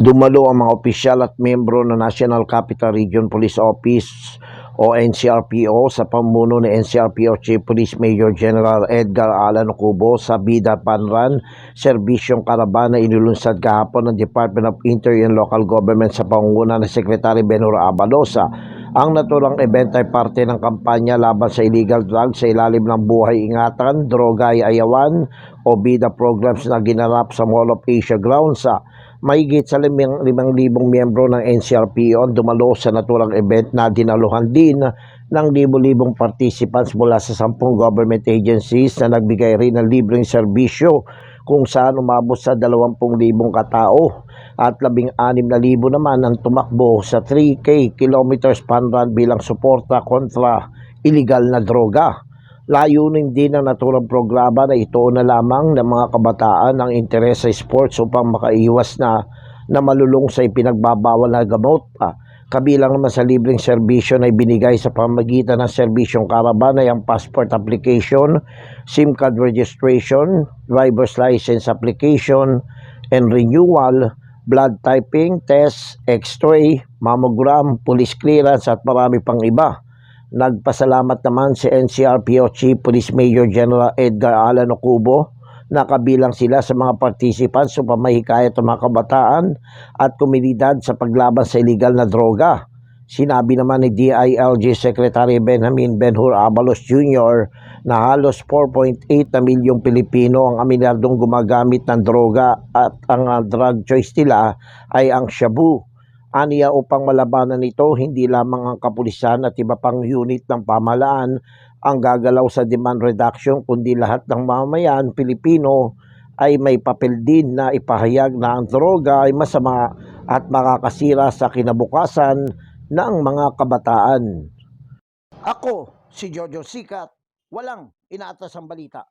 Dumalo ang mga opisyal at membro ng National Capital Region Police Office o NCRPO sa pamuno ni NCRPO Chief Police Major General Edgar Alan Cubo sa Bida Panran, serbisyong karaban na inulunsad kahapon ng Department of Interior and Local Government sa pangunguna ng Secretary Benhur Abalosa. Ang naturang event ay parte ng kampanya laban sa illegal drugs sa ilalim ng buhay ingatan, droga ay ayawan o bida programs na ginanap sa Mall of Asia Grounds sa Mahigit sa limang, limang libong miyembro ng NCRPO ang dumalo sa naturang event na dinaluhan din ng libo-libong participants mula sa sampung government agencies na nagbigay rin ng libreng serbisyo kung saan umabot sa 20,000 katao at 16,000 naman ang tumakbo sa 3K kilometers pan bilang suporta kontra illegal na droga. Layunin din ng naturang programa na ito na lamang ng mga kabataan ang interes sa sports upang makaiwas na na malulong sa ipinagbabawal na gamot. Ah, kabilang naman sa libreng serbisyo na ibinigay sa pamagitan ng serbisyong karaban ay ang passport application, SIM card registration, driver's license application, and renewal, blood typing, test, x-ray, mammogram, police clearance at marami pang iba. Nagpasalamat naman si NCRPO Chief Police Major General Edgar Alan Ocubo na kabilang sila sa mga participants upang mahikayat ang mga kabataan at komunidad sa paglaban sa illegal na droga. Sinabi naman ni DILG Secretary Benjamin Benhur Abalos Jr. na halos 4.8 na milyong Pilipino ang aminadong gumagamit ng droga at ang drug choice nila ay ang shabu. Aniya upang malabanan ito, hindi lamang ang kapulisan at iba pang unit ng pamahalaan ang gagalaw sa demand reduction, kundi lahat ng mamayan Pilipino ay may papel din na ipahayag na ang droga ay masama at makakasira sa kinabukasan ng mga kabataan. Ako, si Jojo Sikat, walang inaatas ang balita.